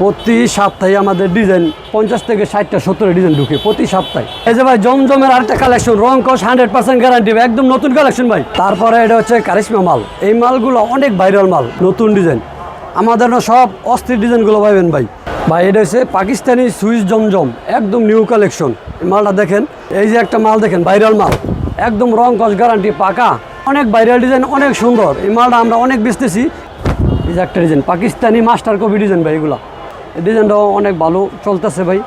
প্রতি সপ্তাহে আমাদের ডিজাইন পঞ্চাশ থেকে ষাটটা সত্তর ডিজাইন ঢুকে প্রতি সপ্তাহে। এই যে ভাই, জমজমের আরেকটা কালেকশন রং কস হান্ড্রেড পার্সেন্ট গ্যারান্টি একদম নতুন কালেকশন ভাই। তারপরে এটা হচ্ছে কারিশমা মাল। এই মালগুলো অনেক ভাইরাল মাল, নতুন ডিজাইন। আমাদের সব অস্থির ডিজাইনগুলো পাবেন ভাই। ভাই, এটা হচ্ছে পাকিস্তানি সুইস জমজম, একদম নিউ কালেকশন মালটা দেখেন, এই যে একটা মাল দেখেন ভাইরাল মাল। একদম রং কস গ্যারান্টি পাকা। অনেক ভাইরাল ডিজাইন, অনেক সুন্দর। এই মালটা আমরা অনেক বেচতেছি। এই যে একটা design, Pakistani master copy design ভাই, এগুলা। ডিজাইনটাও অনেক ভালো চলতেছে ভাই।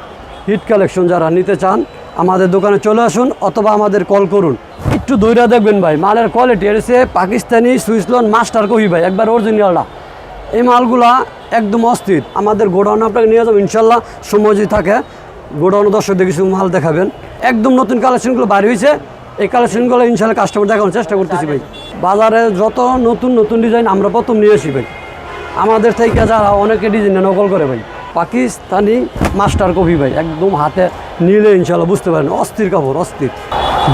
হিট কালেকশন যারা নিতে চান, আমাদের দোকানে চলে আসুন অথবা আমাদের কল করুন। একটু দইরা দেখবেন ভাই, মালের কোয়ালিটি হচ্ছে পাকিস্তানি সুইসলন মাস্টার কপি ভাই, একবার অরিজিনালটা এই মালগুলা একদম অস্থির। আমাদের গোডাউন আপনাকে নিয়ে যাব, ইনশাল্লাহ সময় যদি থাকে, গোডাউন দর্শকদের কিছু মাল দেখাবেন। একদম নতুন কালেকশনগুলো বাড়ি হয়েছে। এই কালেকশনগুলো ইনশাল্লাহ কাস্টমার দেখানোর চেষ্টা করতেছি ভাই। বাজারে যত নতুন নতুন ডিজাইন আমরা প্রথম নিয়ে আসি ভাই। আমাদের থেকে যারা অনেকে ডিজাইন নকল করে ভাই। পাকিস্তানি মাস্টার কপি ভাই, একদম হাতে নিলে ইনশাল্লাহ বুঝতে পারেন, অস্থির কাপড়, অস্থির।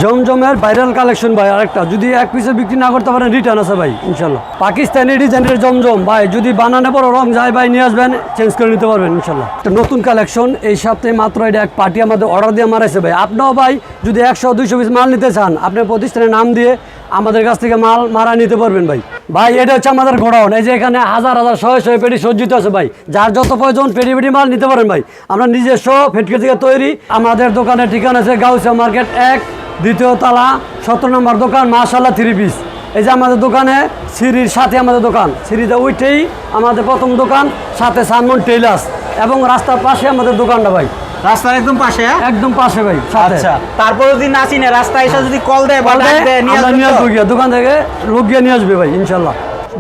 জমজমের ভাইরাল কালেকশন ভাই, আরেকটা, যদি এক পিসে বিক্রি না করতে পারেন রিটার্ন আছে ভাই, ইনশাল্লাহ। পাকিস্তানি ডিজাইনের জমজম ভাই, যদি বানানে বড় রং যায় ভাই, নিয়ে আসবেন চেঞ্জ করে নিতে পারবেন, ইনশাল্লাহ। নতুন কালেকশন এই সপ্তাহে মাত্র এটা এক পার্টি আমাদের অর্ডার দিয়ে মারাইছে ভাই। আপনিও ভাই, যদি একশো দুইশো পিস মাল নিতে চান আপনার প্রতিষ্ঠানের নাম দিয়ে আমাদের কাছ থেকে মাল মারা নিতে পারবেন ভাই। ভাই, এটা হচ্ছে আমাদের গোডাউন এই যে এখানে হাজার হাজার শয়ে শয়ে পেটি সজ্জিত আছে ভাই। যার যত প্রয়োজন পেটি পেটি মাল নিতে পারেন ভাই। আমরা নিজস্ব ফেটকে থেকে তৈরি। আমাদের দোকানের ঠিকানা আছে গাউসিয়া মার্কেট এক, দ্বিতীয় তালা, সতেরো নম্বর দোকান মাশাল্লাহ থ্রি পিস এই যে আমাদের দোকানে সিঁড়ির সাথে আমাদের দোকান। সিঁড়িতে উঠেই আমাদের প্রথম দোকান, সাথে সানমন টেইলার্স। এবং রাস্তার পাশে আমাদের দোকানটা ভাই। রাস্তার একদম পাশে হ্যাঁ? একদম পাশে ভাই আচ্ছা তারপরে যদি না চিনে রাস্তায় এসে যদি কল দেয় বা ডাক দেয় নিয়ে? আসব গিয়া দোকান থেকে লোক গিয়ে নিয়ে আসবে ভাই ইনশাল্লাহ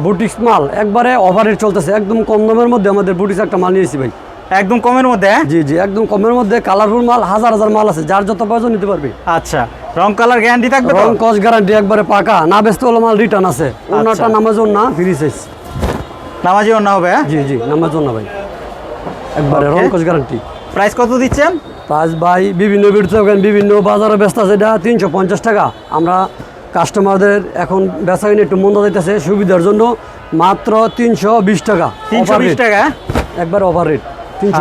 বুটিক্স মাল একবারে অফারের চলতেছে একদম কম দামের মধ্যে আমাদের বুটিক্স একটা মাল নিয়েছি ভাই একদম কমের মধ্যে হ্যাঁ? জি জি একদম কমের মধ্যে কালারফুল মাল হাজার হাজার মাল আছে যার যত প্রয়োজন নিতে পারবে আচ্ছা রং কালার গ্যারান্টি থাকবে রং কস গ্যারান্টি একবারে পাকা না বেচতে হলে মাল রিটার্ন আছে অন্যটা নামাজন না ফ্রি সাইজ নামাজি অন্য হবে হ্যাঁ? জি জি নামাজন না ভাই একবারে. রং কস গ্যারান্টি প্রাইস কত দিচ্ছেন? প্রাইস ভাই বিভিন্ন বিভিন্ন বাজারে ব্যস্ত আছে এটা তিনশো পঞ্চাশ টাকা। আমরা কাস্টমারদের এখন বেচা কিনে একটু মন্দা দিতেছে সুবিধার জন্য মাত্র তিনশো বিশ টাকা। তিনশো বিশ টাকা হ্যাঁ? একবার ওভার রেট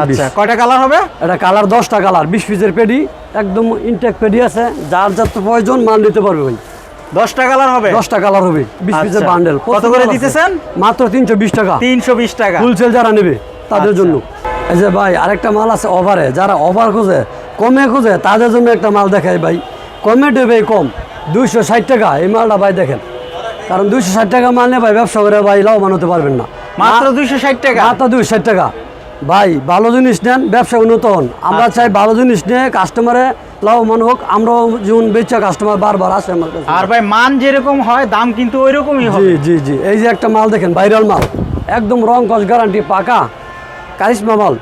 আচ্ছা কয়টা কালার হবে? এটা কালার দশটা কালার বিশ পিসের পেডি একদম ইনটেক পেডি আছে যার যার তো প্রয়োজন মাল নিতে পারবে ভাই। দশটা কালার হবে? দশটা কালার হবে বিশ পিসের আচ্ছা। বান্ডেল কত করে দিতেছেন? মাত্র তিনশো বিশ টাকা। তিনশো বিশ টাকা। ফুলসেল যারা নেবে তাদের আচ্ছা। জন্য। যে ভাই আরেকটা মাল আছে ওভারে যারা ওভার খোঁজে কমে খোঁজে তাদের জন্য একটা মাল দেখাই ভাই। কমে দেবে কম। দুইশো ষাট টাকা এই মালটা ভাই দেখেন। কারণ দুইশো ষাট টাকা মাল নিয়ে ভাই ব্যবসা করে ভাই লাভবান হতে পারবেন না। মাত্র দুইশো ষাট টাকা? মাত্র দুইশো ষাট টাকা। ভাই ভালো জিনিস নেন ব্যবসা উন্নত হন। আমরা আচ্ছা। চাই ভালো জিনিস নিয়ে কাস্টমারে লাভবান হোক। আমরাও যেমন বেচা কাস্টমার বারবার আসে আমার কাছে। আর ভাই মান যেরকম হয় দাম কিন্তু ওই রকমই জি জি জি। এই যে একটা মাল দেখেন ভাইরাল মাল। একদম রং কস গ্যারান্টি পাকা। কারিশমা মাল।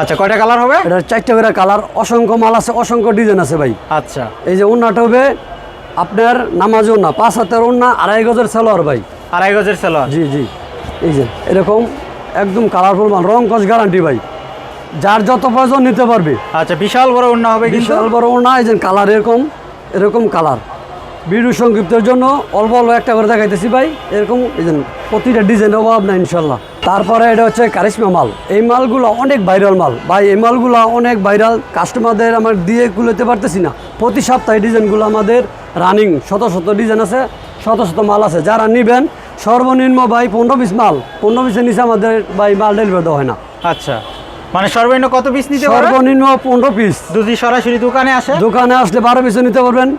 আচ্ছা কয়টা কালার হবে? এটা চারটে করে কালার অসংখ্য মাল আছে অসংখ্য ডিজাইন আছে ভাই। আচ্ছা। এই যে ওন্নাটা হবে আপনার নামাজ ওন্না পাঁচ হাতের ওন্না আড়াই গজের সেলোয়ার ভাই। আড়াই গজের সেলোয়ার? জি জি। এই যে এরকম একদম কালারফুল মাল রং কস গ্যারান্টি ভাই। যার যত প্রয়োজন নিতে পারবে। আচ্ছা বিশাল বড় অন্য হবে বিশাল বড় ওন্না এই যে কালার এরকম এরকম কালার ভিডিও সংক্ষিপ্তের জন্য অল্প অল্প একটা করে দেখাইতেছি ভাই। এরকম এই প্রতিটা ডিজাইন অভাব না ইনশাল্লাহ তারপরে এটা হচ্ছে কারিশমা মাল। এই মালগুলো অনেক ভাইরাল মাল। ভাই এই মালগুলো অনেক ভাইরাল কাস্টমারদের আমার দিয়ে কুলেতে পারতেছি না। প্রতি সপ্তাহে ডিজাইনগুলো আমাদের রানিং শত শত ডিজাইন আছে শত শত মাল আছে। যারা নিবেন সর্বনিম্ন ভাই পনেরো পিস মাল। পনেরো পিসের নিচে আমাদের ভাই মাল ডেলিভারি দেওয়া হয় না। আচ্ছা। মানে সর্বনিম্ন কত পিস নিতে সর্বনিম্ন পনেরো পিস যদি সরাসরি দোকানে আসে? দোকানে আসলে বারো পিসও নিতে পারবেন।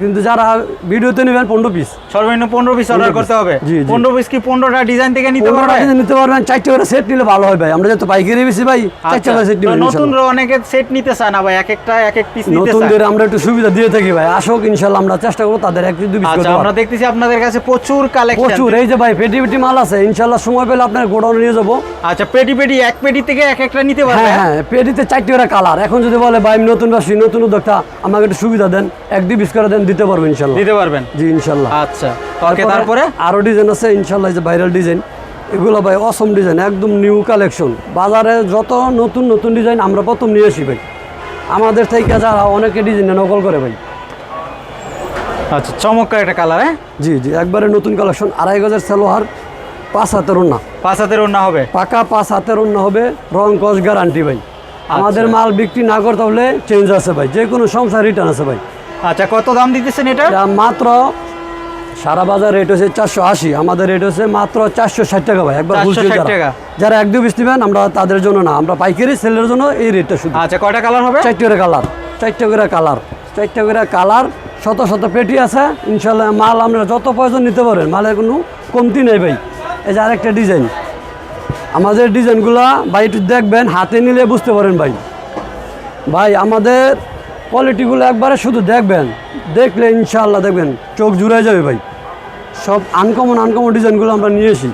কিন্তু যারা ভিডিওতে নেবেন পনেরো পিস সর্বনিম্ন পনেরো পিস অর্ডার করতে হবে। জি। পনেরো পিস কি পনেরোটা ডিজাইন থেকে নিতে পনেরো পারবে? টাকা নিতে পারবেন চারটে করে সেট নিলে ভালো হয় ভাই। আমরা যত পাইকারি বেশি ভাই চারটে আচ্ছা, করে সেট নিবেন নতুন। অনেকে সেট নিতে চায় না ভাই এক একটা এক এক পিস নিতে চায়। নতুনদের আমরা একটু সুবিধা দিয়ে থাকি ভাই। আসুক ইনশাল্লাহ আমরা চেষ্টা করব তাদের এক দুই পিস আচ্ছা আমরা দেখতেছি আপনাদের কাছে প্রচুর কালেকশন প্রচুর। এই যে ভাই পেটি পেটি মাল আছে ইনশাল্লাহ সময় পেলে আপনার গোডাউনে নিয়ে যাব। আচ্ছা পেটি পেটি এক পেটি থেকে এক একটা নিতে পারবে? হ্যাঁ হ্যাঁ পেটিতে চারটে করে কালার এখন যদি বলে ভাই নতুন বাসী নতুন উদ্যোক্তা আমাকে একটু সুবিধা দেন এক দুই পিস করে দেন দিতে পারব ইনশাল্লাহ। দিতে পারবেন? জি ইনশাল্লাহ। আচ্ছা। ওকে তারপরে আরও ডিজাইন আছে ইনশাল্লাহ যে ভাইরাল ডিজাইন এগুলো ভাই অসম ডিজাইন একদম নিউ কালেকশন বাজারে যত নতুন নতুন ডিজাইন আমরা প্রথম নিয়ে আসি ভাই। আমাদের থেকে যারা অনেকে ডিজাইন নকল করে ভাই। আচ্ছা চমৎকার একটা কালার হ্যাঁ? জি জি একবারে নতুন কালেকশন আড়াই গজের সালোয়ার পাঁচ হাতের উন্না পাঁচ হাতের ওড়না হবে? পাকা পাঁচ হাতের উন্না হবে রং কস গ্যারান্টি ভাই। আমাদের মাল বিক্রি না করতে হলে চেঞ্জ আছে ভাই যে কোনো সংসার রিটার্ন আছে ভাই। আচ্ছা কত দাম দিতেছেন এটা? মাত্র সারা বাজার রেট হচ্ছে চারশো আশি। আমাদের রেট হচ্ছে মাত্র চারশো ষাট টাকা ভাই একবার 460 বুঝতে যারা টাকা। যারা। এক দু পিস নেবেন আমরা তাদের জন্য না আমরা পাইকারি সেলের জন্য এই রেটটা শুধু। আচ্ছা কয়টা কালার হবে? চারটে করে কালার চারটে করে কালার চারটে করে কালার শত শত পেটি আছে ইনশাল্লাহ মাল আপনারা যত প্রয়োজন নিতে পারেন মালের কোনো কমতি নেই ভাই। এই যে আরেকটা ডিজাইন আমাদের ডিজাইনগুলা ভাই একটু দেখবেন হাতে নিলে বুঝতে পারেন ভাই। ভাই আমাদের কোয়ালিটিগুলো একবারে শুধু দেখবেন, দেখলে ইনশাল্লাহ দেখবেন চোখ জুড়ে যাবে ভাই। সব আনকমন আনকমন ডিজাইনগুলো আমরা নিয়ে এসি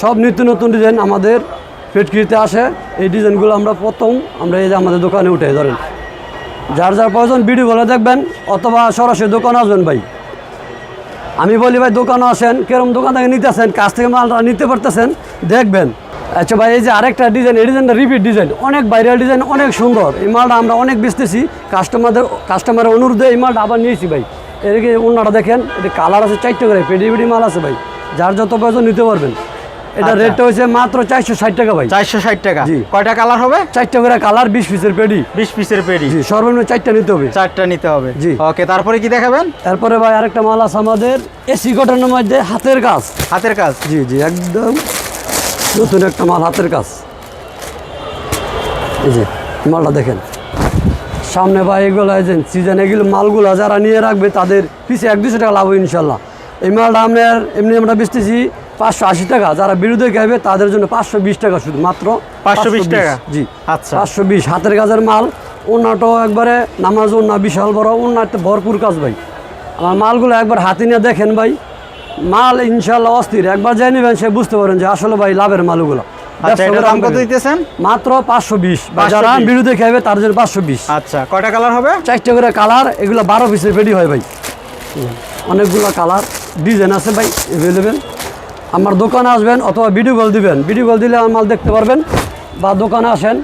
সব নিত্য নতুন ডিজাইন আমাদের ফেটকিরিতে আসে। এই ডিজাইনগুলো আমরা প্রথম আমরা এই যে আমাদের দোকানে উঠে, ধরেন। যার যার প্রয়োজন ভিডিওগুলো দেখবেন, অথবা সরাসরি দোকানে আসবেন ভাই। আমি বলি, ভাই, দোকানে আসেন, কেরম দোকান থেকে নিতেছেন কাছ থেকে মালটা নিতে পারতেছেন, দেখবেন। আচ্ছা ভাই এই যে আরেকটা ডিজাইন এই ডিজাইনটা রিপিট ডিজাইন অনেক ভাইরাল ডিজাইন অনেক সুন্দর। এই মালটা আমরা অনেক বেচতেছি। কাস্টমারদের কাস্টমারের অনুরোধে এই মালটা আবার নিয়েছি ভাই। এদিকে অন্যটা দেখেন এটা কালার আছে চারটে করে পেডি পেডি মাল আছে ভাই। যার যত প্রয়োজন নিতে পারবেন। এটা আচ্ছা। রেটটা হয়েছে মাত্র চারশো ষাট টাকা ভাই। চারশো ষাট টাকা। জি। কয়টা কালার হবে? চারটে করে কালার বিশ পিসের পেডি। বিশ পিসের পেডি। জি সর্বনিম্ন চারটা নিতে হবে। চারটা নিতে হবে। জি। ওকে তারপরে কি দেখাবেন? তারপরে ভাই আরেকটা মাল আছে আমাদের এসি কটনের মধ্যে হাতের কাজ। হাতের কাজ। জি জি একদম। নতুন একটা মাল হাতের কাজ। এই যে মালটা দেখেন। সামনে বা এগুলো যে সিজন এগুলো মালগুলো যারা নিয়ে রাখবে তাদের পিছিয়ে এক দুশো টাকা লাভ হবে ইনশাল্লাহ। এই মালটা আপনার এমনি আমরা বেচতেছি পাঁচশো আশি টাকা। যারা বিরুদ্ধে খাইবে তাদের জন্য পাঁচশো বিশ টাকা শুধু মাত্র 520 টাকা? জি আচ্ছা। পাঁচশো বিশ। হাতের কাজের মাল অন্যটাও একবারে নামাজ অন্য বিশাল বড় অন্যটা ভরপুর কাজ ভাই। আমার মালগুলো একবার হাতে নিয়ে দেখেন ভাই। মাল ইনশাল্লাহ অস্থির। একবার যাই নেবেন সে বুঝতে পারেন যে আসলে ভাই লাভের মালগুলো। আচ্ছা মাত্র পাঁচশো বিশ। যারা বিরুদ্ধে তার জন্য পাঁচশো বিশ। আচ্ছা কয়টা কালার হবে? চারটে করে কালার এগুলো বারো পিসের হয় ভাই। অনেকগুলো কালার ডিজাইন আছে ভাই অ্যাভেলেবেল আমার দোকানে আসবেন অথবা ভিডিও কল দিবেন। ভিডিও কল দিলে আমার মাল দেখতে পারবেন। বা দোকানে আসেন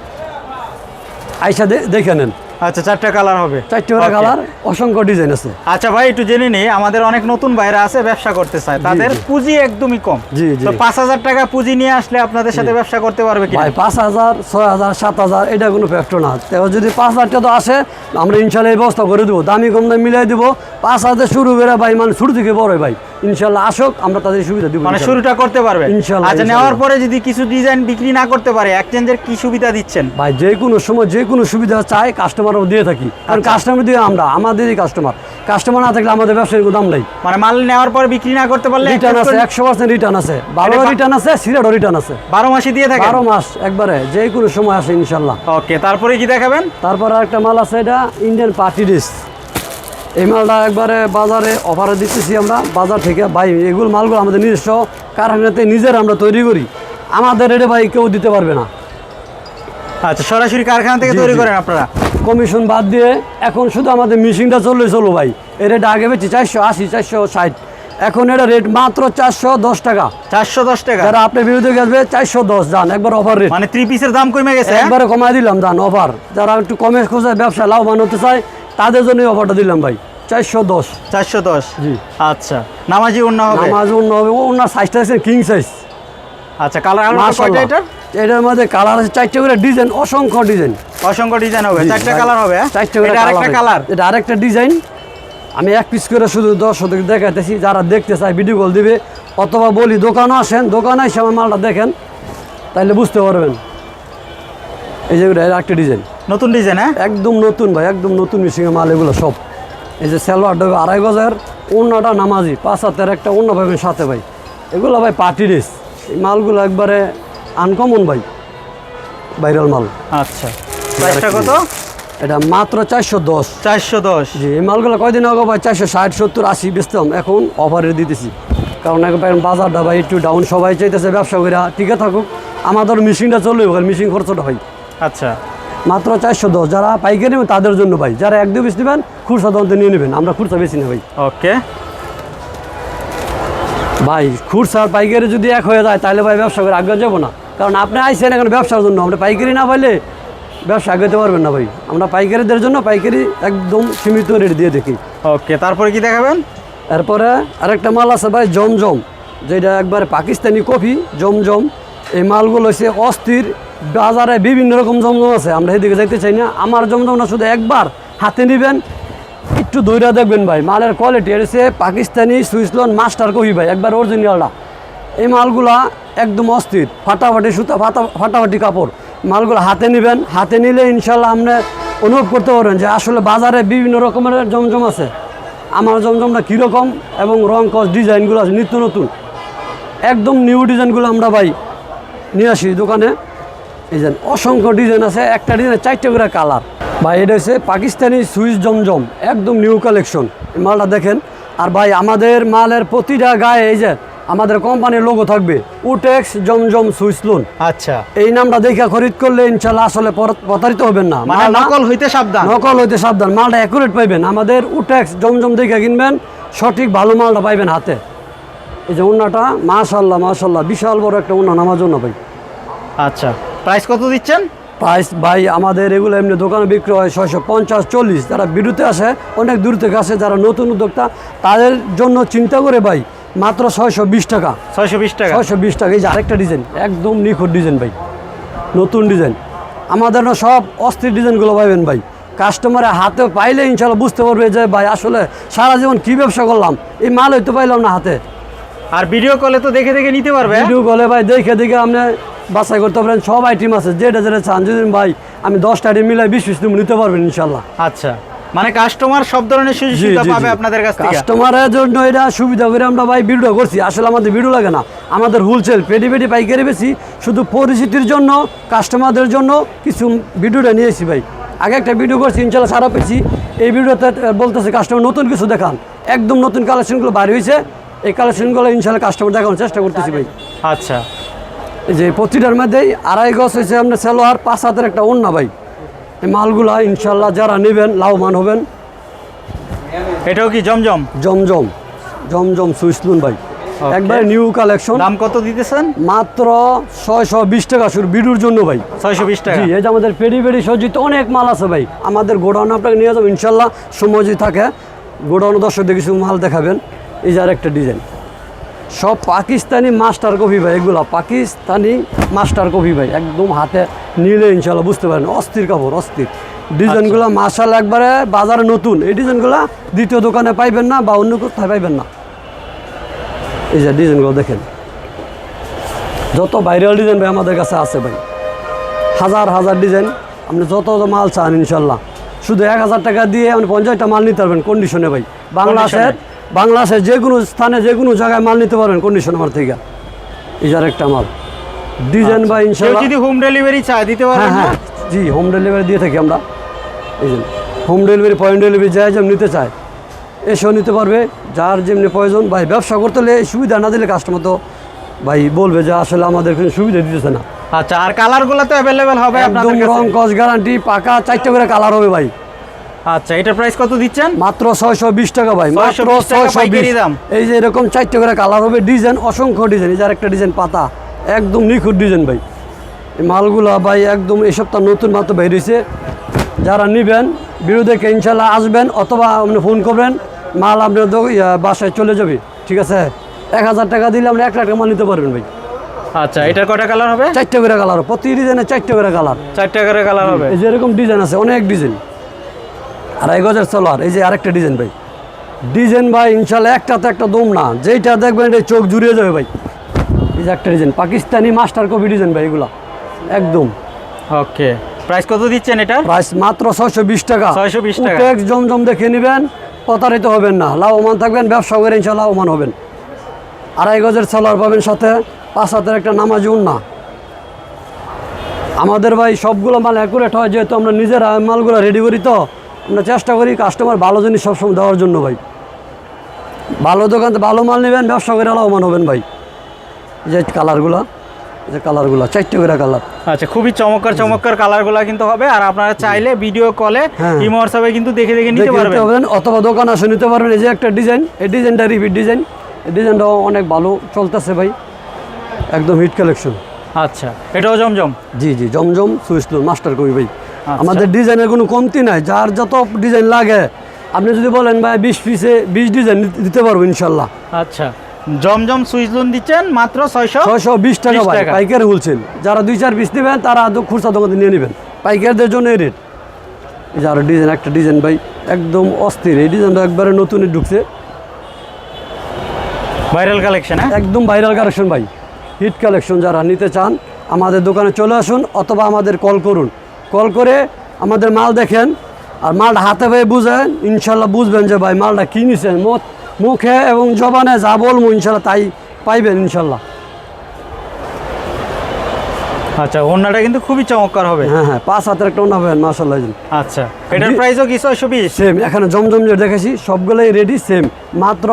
আইসা দেখে নেন। আচ্ছা চারটা কালার হবে। চারটে করে কালার অসংখ্য ডিজাইন আছে। আচ্ছা ভাই একটু জেনে নিই আমাদের অনেক নতুন বাইরে আছে ব্যবসা করতে চায়। তাদের পুঁজি একদমই কম। জি, জি। তো পাঁচ হাজার টাকা পুঁজি নিয়ে আসলে আপনাদের সাথে ব্যবসা করতে পারবে কি ভাই পাঁচ হাজার ছয় হাজার সাত হাজার এটা কোনো ফ্যাক্টর না। তো যদি পাঁচ হাজার টাকা তো আসে আমরা ইনশাল্লাহ এই ব্যবস্থা করে দেবো। দামি কম দামি মিলাই দেবো। পাঁচ হাজার শুরু করে ভাই মানে শুরু থেকে বড় ভাই। ইনশাল্লাহ আসুক আমরা তাদের সুবিধা দিব মানে শুরুটা করতে পারবে? ইনশাল্লাহ, আচ্ছা নেওয়ার পরে যদি কিছু ডিজাইন বিক্রি না করতে পারে এক্সচেঞ্জের কি সুবিধা দিচ্ছেন? ভাই যে কোনো সময় যে কোনো সুবিধা চাই কাস্টমারও দিয়ে থাকি। কারণ আচ্ছা। কাস্টমার দিয়ে আমরা আমাদেরই কাস্টমার কাস্টমার না থাকলে আমাদের ব্যবসায়ীর কোনো দাম নাই। মানে মাল নেওয়ার পরে বিক্রি না করতে পারলে রিটার্ন আছে একশো পার্সেন্ট রিটার্ন আছে। বারো রিটার্ন আছে সিরাটও রিটার্ন আছে। বারো মাসে দিয়ে থাকে বারো মাস একবারে যে কোনো সময় আসে ইনশাল্লাহ। ওকে তারপরে কি দেখাবেন? তারপর একটা মাল আছে এটা ইন্ডিয়ান পার্টি ডিস এই মালটা একবারে বাজারে অফারে দিতেছি আমরা। বাজার থেকে ভাই এগুলো মালগুলো আমাদের নিজস্ব। কারখানাতে নিজের আমরা তৈরি করি। আমাদের রেটে ভাই কেউ দিতে পারবে না। আচ্ছা সরাসরি কারখানা থেকে তৈরি করেন আপনারা? কমিশন বাদ দিয়ে এখন শুধু আমাদের মেশিনটা চললে চলো ভাই। এর রেট আগে বেশি চারশো আশি চারশো ষাট। এখন এটা রেট মাত্র চারশো দশ টাকা। চারশো দশ টাকা? যারা আপনার বিরুদ্ধে গেছে চারশো দশ যান একবার অফার রেট মানে থ্রি পিসের দাম কমে গেছে হ্যাঁ? একবারে কমাই দিলাম দান অফার যারা একটু কমে খোঁজে ব্যবসা লাভবান হতে চায় তাদের জন্য অফারটা দিলাম ভাই। চারশো দশ। চারশো দশ? জি। আচ্ছা। নামাজি অন্য হবে? নামাজ অন্য হবে। ও ওনার সাইজটা আছে কিং সাইজ আচ্ছা কালার কয়টা মাশাআল্লাহ। এটার? এটার মধ্যে কালার আছে চারটে করে ডিজাইন অসংখ্য ডিজাইন অসংখ্য ডিজাইন হবে। চারটা কালার হবে হ্যাঁ? চারটে করে আরেকটা কালার এটা আরেকটা ডিজাইন আমি এক পিস করে শুধু দশ শতক দেখাইতেছি যারা দেখতে চায় ভিডিও কল দিবে। অথবা বলি দোকানও আসেন দোকানে এসে আমার মালটা দেখেন তাইলে বুঝতে পারবেন। এই যে এটা একটা ডিজাইন। নতুন ডিজাইন হ্যাঁ? একদম নতুন ভাই একদম নতুন মিশিংয়ের মাল এগুলো সব। এই যে সালোয়ার ডবে আড়াই গজার অন্যটা নামাজি পাঁচ হাতের একটা অন্য পাবেন সাথে ভাই। এগুলো ভাই পার্টি ড্রেস। এই মালগুলো একবারে আনকমন ভাই ভাইরাল মাল। আচ্ছা। প্রাইসটা কত? এটা মাত্র চারশো দশ। চারশো দশ। জি এই মালগুলো কয়দিন আগে ভাই চারশো ষাট সত্তর আশি বেচতাম। এখন অফারে দিতেছি। কারণ এখন বাজারটা ভাই একটু ডাউন সবাই চাইতেছে ব্যবসা করে টিকে থাকুক। আমাদের মেশিনটা চলবে মেশিন খরচটা ভাই আচ্ছা। মাত্র চারশো দশ। যারা পাইকারি নেবেন তাদের জন্য ভাই। যারা এক দু পিস নেবেন খুরসা দন্ত নিয়ে নেবেন। আমরা খুরসা বেশি না ভাই। ওকে। ভাই খুরসা আর পাইকারি যদি এক হয়ে যায় তাহলে ভাই ব্যবসা করে আগে যাব না। কারণ আপনি আইসেন এখন ব্যবসার জন্য। আমরা পাইকারি না পাইলে ব্যবসা আগাতে পারবেন না ভাই। আমরা পাইকারিদের জন্য পাইকারি একদম সীমিত রেট দিয়ে দেখি। ওকে তারপরে কি দেখাবেন? এরপরে আরেকটা মাল আছে ভাই জমজম। যেটা একবারে পাকিস্তানি কফি জমজম। এই মালগুলো হচ্ছে অস্থির, বাজারে বিভিন্ন রকম জমজম আছে, আমরা এদিকে যাইতে চাই না। আমার জমজম না শুধু একবার হাতে নেবেন, একটু দইরা দেখবেন ভাই। মালের কোয়ালিটি এটা হচ্ছে পাকিস্তানি সুইসলন মাস্টার কফি ভাই, একবার অরিজিনালটা এই মালগুলা একদম অস্থির, ফাটাফাটি সুতা, ফাটা, ফাটাফাটি কাপড়। মালগুলো হাতে নেবেন, হাতে নিলে ইনশাল্লাহ আপনি অনুভব করতে পারবেন যে আসলে বাজারে বিভিন্ন রকমের জমজম আছে। আমার জমজমটা কীরকম এবং রং কস ডিজাইনগুলো আছে নিত্য নতুন। একদম নিউ ডিজাইনগুলো আমরা ভাই নিয়ে আসি দোকানে। এই যে অসংখ্য ডিজাইন আছে একটা ডিজাইনের চারটে করে কালার। ভাই এটা হচ্ছে পাকিস্তানি সুইস জমজম একদম নিউ কালেকশন। মালটা দেখেন। আর ভাই আমাদের মালের প্রতিটা গায়ে এই যে আমাদের কোম্পানির লোগো থাকবে উটেক্স জমজম সুইস লোন আচ্ছা। এই নামটা দেখে খরিদ করলে ইনশাল্লাহ আসলে পর- প্রতারিত হবেন না। মানে নকল হইতে সাবধান। নকল হইতে সাবধান। মালটা অ্যাকুরেট পাইবেন। আমাদের উটেক্স জমজম দেখে কিনবেন সঠিক ভালো মালটা পাইবেন হাতে। এই যে উন্নাটা মাশাল্লাহ মাশাল্লাহ বিশাল বড় একটা উন্না নামার জন্য ভাই। আচ্ছা প্রাইস কত দিচ্ছেন? প্রাইস ভাই আমাদের এগুলো এমনি দোকানে বিক্রি হয় ছয়শো পঞ্চাশ চল্লিশ। যারা বিরুতে আসে অনেক দূর থেকে আসে যারা নতুন উদ্যোক্তা তাদের জন্য চিন্তা করে ভাই মাত্র ছয়শো বিশ টাকা। ছয়শো বিশ টাকা? ছয়শো বিশ টাকা এই যে আরেকটা ডিজাইন একদম নিখুঁত ডিজাইন ভাই। নতুন ডিজাইন। আমাদের না সব অস্থির ডিজাইনগুলো পাইবেন ভাই। কাস্টমারের হাতে পাইলে ইনশাল্লাহ বুঝতে পারবে যে ভাই আসলে সারা জীবন কী ব্যবসা করলাম? এই মাল হইতে পাইলাম না হাতে। আর ভিডিও কলে তো দেখে দেখে নিতে পারবে। ভিডিও কলে ভাই দেখে দেখে আপনি বাছাই করতে পারেন। সব আইটেম আছে যেটা যেটা চান যদি ভাই আমি দশটা আইটেম মিলাই বিশ পিস নিতে পারবেন ইনশাল্লাহ। আচ্ছা। মানে কাস্টমার সব ধরনের সুযোগ সুবিধা পাবে আপনাদের কাছ থেকে? কাস্টমারের জন্য এটা সুবিধা করে আমরা ভাই ভিডিও করছি। আসলে আমাদের ভিডিও লাগে না। আমাদের হোলসেল পেটি পেটি পাইকারি বেশি। শুধু পরিচিতির জন্য কাস্টমারদের জন্য কিছু ভিডিওটা নিয়েছি ভাই। আগে একটা ভিডিও করছি ইনশাল্লাহ সারা পেয়েছি। এই ভিডিওতে বলতেছে কাস্টমার নতুন কিছু দেখান। একদম নতুন কালেকশনগুলো বাইরে হয়েছে। এই কালেকশনগুলো ইনশাল্লাহ কাস্টমার দেখানোর চেষ্টা করতেছি ভাই। আচ্ছা। এই যে প্রতিটার মধ্যেই আড়াই গজ হয়েছে আপনার সেলোয়ার পাঁচ হাতের একটা অন্য ভাই। এই মালগুলা ইনশাল্লাহ যারা নেবেন লাভবান হবেন। এটাও কি জমজম? জমজম জমজম সুইসলুন ভাই। একবারে নিউ কালেকশন দাম কত দিতেছেন? মাত্র ছয়শো বিশ টাকা শুরু বিডুর জন্য ভাই। ছয়শো বিশ টাকা। এই যে আমাদের পেডি পেডি সজ্জিত অনেক মাল আছে ভাই। আমাদের গোডাউনে আপনাকে নিয়ে যাব ইনশাল্লাহ সময় যদি থাকে গোডাউনে দর্শকদের কিছু মাল দেখাবেন। এই যে আরেকটা ডিজাইন সব পাকিস্তানি মাস্টার কপি ভাই এগুলো পাকিস্তানি মাস্টার কপি ভাই একদম হাতে নিলে ইনশাল্লাহ বুঝতে পারেন অস্থির কাপড় অস্থির। ডিজাইনগুলো মার্শাল একবারে বাজারে নতুন। এই ডিজাইনগুলো দ্বিতীয় দোকানে পাইবেন না বা অন্য কোথায় পাইবেন না। এই যে ডিজাইনগুলো দেখেন। যত ভাইরাল ডিজাইন ভাই আমাদের কাছে আছে ভাই হাজার হাজার ডিজাইন আপনি যত যত মাল চান ইনশাল্লাহ শুধু এক হাজার টাকা দিয়ে আপনি পঞ্চাশটা মাল নিতে পারবেন কন্ডিশনে ভাই। বাংলাদেশের বাংলাদেশের যে কোনো স্থানে যে কোনো জায়গায় মাল নিতে পারবেন কন্ডিশন আমার থেকে। এই যার একটা মাল। ডিজাইন বা কেউ ইনশাল্লাহ যদি হোম ডেলিভারি চায় দিতে হ্যাঁ পারবেন হ্যাঁ। জি হোম ডেলিভারি দিয়ে থাকি আমরা। এই জন্য হোম ডেলিভারি পয়েন্ট ডেলিভারি যায় যেমন নিতে চায় এসেও নিতে পারবে। যার যেমনি প্রয়োজন ভাই ব্যবসা করতে হলে সুবিধা না দিলে কাস্টমার তো ভাই বলবে যে আসলে আমাদের কোনো সুবিধা দিতেছে না। আচ্ছা আর কালারগুলো তো অ্যাভেলেবেল হবে একদম রং কস গ্যারান্টি পাকা চারটে করে কালার হবে ভাই। আচ্ছা এটার প্রাইস কত দিচ্ছেন? মাত্র ছয়শো বিশ টাকা ভাই মাত্র 620 টাকা ছয়শো দাম। এই যে এরকম চারটে করে কালার হবে ডিজাইন অসংখ্য ডিজাইন এই যে একটা ডিজাইন পাতা একদম নিখুঁত ডিজাইন ভাই। এই মালগুলো ভাই একদম এই সপ্তাহ নতুন মাত্র বের হয়েছে যারা নেবেন বিরুদ্ধে ইনশাল্লাহ আসবেন অথবা আপনি ফোন করবেন মাল আপনার বাসায় চলে যাবে ঠিক আছে? এক হাজার টাকা দিলে আপনি এক লাখ টাকা মাল নিতে পারবেন ভাই। আচ্ছা এটার কটা কালার হবে? চারটে করে কালার প্রতি ডিজাইনে চারটে করে কালার চারটা করে কালার হবে। এই যে ডিজাইন আছে অনেক ডিজাইন আড়াই গজের সালোয়ার এই যে আরেকটা ডিজাইন ভাই। ডিজাইন ভাই ইনশাল্লাহ একটাতে একটা দম না। যেইটা দেখবেন এটা চোখ জুড়িয়ে যাবে ভাই। এই যে একটা design Pakistani master copy design ভাই এগুলা। একদম। ওকে। প্রাইস কত দিচ্ছেন এটা? প্রাইস মাত্র ছয়শো বিশ টাকা। 620 টাকা। ট্যাক্স জমজম দেখে নেবেন প্রতারিত হবেন না। লাভবান থাকবেন ব্যবসা করে ইনশাল্লাহ লাভবান হবেন। আড়াই গজের সালোয়ার পাবেন সাথে পাঁচ হাতের একটা নামাজি না আমাদের ভাই সবগুলো মাল অ্যাকুরেট হয় যেহেতু আমরা নিজেরা মালগুলো রেডি করি তো। আমরা চেষ্টা করি কাস্টমার ভালো জিনিস সবসময় দেওয়ার জন্য ভাই। ভালো দোকান ভালো মাল নেবেন ব্যবসা করে লাভবান হবেন ভাই। যে কালারগুলো যে কালারগুলো চারটে করে কালার আচ্ছা খুবই চমৎকার চমৎকার কালারগুলো কিন্তু হবে। আর আপনারা চাইলে ভিডিও কলে। ইমো হোয়াটসঅ্যাপে কিন্তু দেখে দেখে নিতে পারবেন। অথবা দোকান আসে নিতে পারবেন। এই যে একটা ডিজাইন এই ডিজাইনটা রিপিট ডিজাইন এই ডিজাইনটাও অনেক ভালো চলতেছে ভাই। একদম হিট কালেকশন আচ্ছা এটাও জমজম? জি জি জমজম সুইসলুন মাস্টার কবি ভাই। আমাদের ডিজাইনের কোনো কমতি নাই যার যত ডিজাইন লাগে। আপনি যদি বলেন ভাই বিশ পিসে বিশ ডিজাইন দিতে পারব ইনশাল্লাহ। আচ্ছা। জমজম সুইচ লোন দিচ্ছেন মাত্র ছয়শো ছয়শো বিশ টাকা 20 ভাই। পাইকারি হোলসেল যারা দুই চার পিস নেবেন তারা খুচরা দোকানে নিয়ে নেবেন। পাইকারদের জন্য এই রেট এই যে আরও ডিজাইন একটা ডিজাইন ভাই একদম অস্থির। এই ডিজাইনটা একবারে নতুনই ঢুকছে। ভাইরাল কালেকশন হ্যাঁ? একদম ভাইরাল কালেকশন ভাই। হিট কালেকশন যারা নিতে চান আমাদের দোকানে চলে আসুন অথবা আমাদের কল করুন। কল করে আমাদের মাল দেখেন আর মালটা হাতে পেয়ে বুঝেন ইনশাল্লাহ বুঝবেন যে ভাই মালটা কী নিছেন। মুখ মুখে এবং জবানে যা বলব ইনশাল্লাহ তাই পাইবেন ইনশাল্লাহ। আচ্ছা ওনাটা কিন্তু খুবই চমৎকার হবে। হ্যাঁ হ্যাঁ পাঁচ হাতের একটা ওনা পাবেন মাসাল্লাহ আচ্ছা এটার প্রাইসও কি ছয়শো বিশ? সেম এখানে জমজম যে দেখেছি সবগুলোই রেডি সেম মাত্র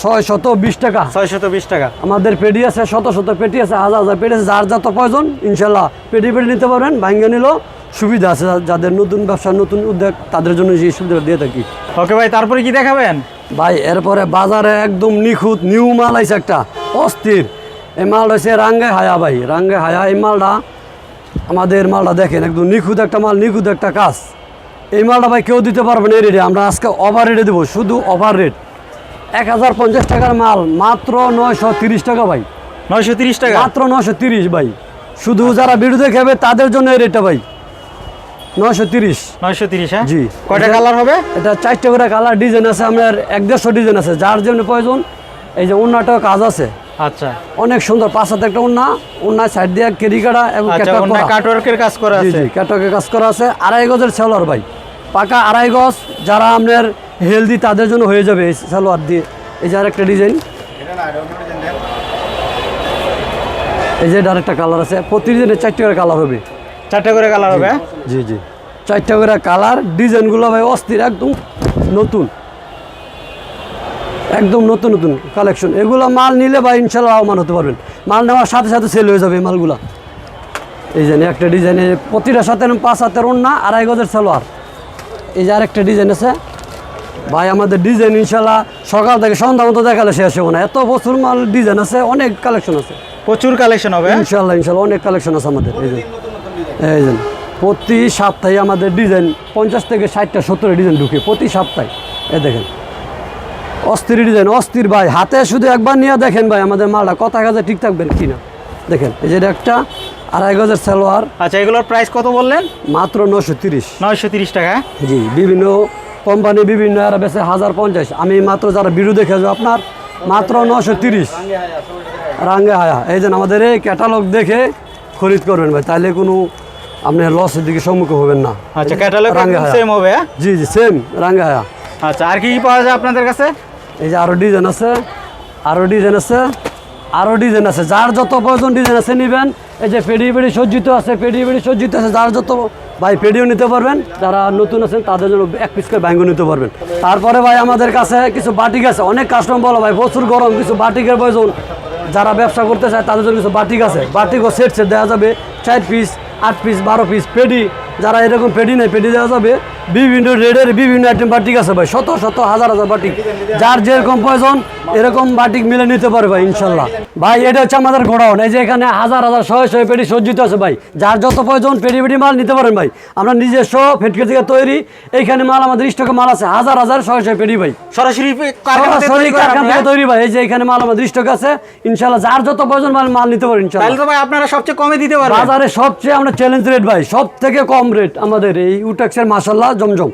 ছয় শত বিশ টাকা। ছয়শত বিশ টাকা। আমাদের পেডি আছে শত শত পেটি আছে হাজার হাজার পেটি আছে যার যত প্রয়োজন ইনশাল্লাহ পেটি পেটি নিতে পারবেন ভাঙ্গে নিলেও সুবিধা আছে যাদের নতুন ব্যবসা নতুন উদ্যোগ তাদের জন্য এই সুবিধা দিয়ে থাকি। ওকে ভাই তারপরে কি দেখাবেন? ভাই এরপরে বাজারে একদম নিখুঁত নিউ মাল আছে একটা অস্থির। এই মালটা হচ্ছে রাঙ্গে হায়া ভাই রাঙ্গে হায়া এই মালটা আমাদের মালটা দেখেন একদম নিখুঁত একটা মাল নিখুঁত একটা কাজ। এই মালটা ভাই কেউ দিতে পারবে না এই রেটে আমরা আজকে ওভার রেটে দেবো শুধু ওভার রেট এক হাজার পঞ্চাশ টাকার মাল। মাত্র নয়শো তিরিশ টাকা ভাই। নয়শো তিরিশ টাকা? মাত্র নশো তিরিশ ভাই। শুধু যারা বিরুদ্ধে খাবে তাদের জন্য এই রেটটা ভাই। নশো তিরিশ। নয়শো তিরিশ হ্যাঁ? জি। কয়টা কালার হবে? এটা চারটে করে কালার। ডিজাইন আছে আপনার এক দেড়শো ডিজাইন আছে। যার জন্য প্রয়োজন এই যে অন্যটাও কাজ আছে। আচ্ছা। অনেক সুন্দর পাঁচ হাতে একটা অন্য অন্য সাইড দিয়ে কেরি কাটা এবং আচ্ছা। কাটওয়ার্কের কাজ করা আছে। ক্যাটলগে কাজ করা আছে। আড়াই গজের সেলোয়ার ভাই। পাকা আড়াই গজ। যারা আপনার হেলদি তাদের জন্য হয়ে যাবে এই সেলোয়ার দিয়ে। এই যে আরেকটা ডিজাইন এই যে আরেকটা কালার আছে। প্রতিদিনের চারটে করে কালার হবে। চারটে করে কালার হবে? জি জি চারটে করে কালার ডিজাইনগুলো ভাই অস্থির একদম নতুন। একদম নতুন নতুন কালেকশন এগুলো মাল নিলে বা ইনশাল্লাহ লাভবান হতে পারবেন। মাল নেওয়ার সাথে সাথে সেল হয়ে যাবে এই মালগুলা। এই যে একটা ডিজাইনে প্রতিটা সাথে পাঁচ হাতের ওন্না আড়াই গজের সালোয়ার। এই যে আরেকটা ডিজাইন আছে। ভাই আমাদের ডিজাইন ইনশাল্লাহ সকাল থেকে সন্ধ্যা মতো দেখালে শেষ হবে না। এত প্রচুর মাল ডিজাইন আছে অনেক কালেকশন আছে। প্রচুর কালেকশন হবে হ্যাঁ? ইনশাল্লাহ ইনশাল্লাহ অনেক কালেকশন আছে আমাদের এই যে। এই যে প্রতি সপ্তাহে আমাদের ডিজাইন পঞ্চাশ থেকে ষাটটা সত্তর ডিজাইন ঢুকে প্রতি সপ্তাহে। এ দেখেন অস্থির ডিজাইন অস্থির ভাই হাতে শুধু একবার নিয়ে দেখেন ভাই আমাদের মালটা কথা কাজে ঠিক থাকবেন কিনা। দেখেন এই যে একটা আড়াই গজের সালোয়ার। আচ্ছা এগুলোর প্রাইস কত বললেন? মাত্র নশো তিরিশ। নয়শো তিরিশ টাকা হ্যাঁ? জি বিভিন্ন কোম্পানি বিভিন্ন আর বেছে হাজার পঞ্চাশ। আমি মাত্র যারা বিরু দেখে আসব আপনার মাত্র নশো তিরিশ। রাঙ্গে হায়া। এই যে আমাদের এই ক্যাটালগ দেখে খরিদ করবেন ভাই তাহলে কোনো আপনি লসের দিকে সম্মুখীন হবেন না। আচ্ছা ক্যাটালগ রাঙ্গে সেম হবে হ্যাঁ? জি জি সেম রাঙ্গে হায়া। আচ্ছা আর কি কি পাওয়া যায় আপনাদের কাছে? এই যে আরও ডিজাইন আছে আরও ডিজাইন আছে আরও ডিজাইন আছে। যার যত প্রয়োজন ডিজাইন আছে নেবেন। এই যে পেডি পেডি সজ্জিত আছে পেডি পেডি সজ্জিত আছে যার যত ভাই পেডিও নিতে পারবেন, যারা নতুন আছেন তাদের জন্য এক পিস করে ব্যাঙ্গো নিতে পারবেন। তারপরে ভাই আমাদের কাছে কিছু বাটিক আছে, অনেক কাস্টমার বলো ভাই, প্রচুর গরম, কিছু বাটিকের প্রয়োজন। যারা ব্যবসা করতে চায় তাদের জন্য কিছু বাটিক আছে। বাটিকও সেট সেট দেওয়া যাবে, চার পিস আট পিস বারো পিস পেডি, যারা এরকম পেডি নেই পেডি দেওয়া যাবে। বিভিন্ন রেডের বিভিন্ন আইটেম বাটিক আছে ভাই শত শত হাজার হাজার বাটিক যার যেরকম প্রয়োজন এরকম বাটিক মিলে নিতে পারে ভাই ইনশাল্লাহ। ভাই এটা হচ্ছে আমাদের গোডাউন। এই যে এখানে হাজার হাজার শয়ে শয়ে পেডি সজ্জিত আছে ভাই। যার যত প্রয়োজন পেডি পেডি মাল নিতে পারেন ভাই। আমরা নিজস্ব ফেটকে থেকে তৈরি এইখানে মাল আমাদের স্টকে মাল আছে হাজার হাজার শয়ে শয়ে পেডি ভাই। সরাসরি কারখানা থেকে সরাসরি তৈরি কারখানা থেকে তৈরি ভাই। এই যে এখানে মাল আমাদের স্টক আছে ইনশাল্লাহ যার যত প্রয়োজন মাল মাল নিতে পারেন ইনশাল্লাহ। ভাই আপনারা সবচেয়ে কমে দিতে পারেন বাজারে সবচেয়ে আমরা চ্যালেঞ্জ রেট ভাই সব থেকে কম রেট আমাদের এই উটাক্সের মাসাল্লাহ জমজম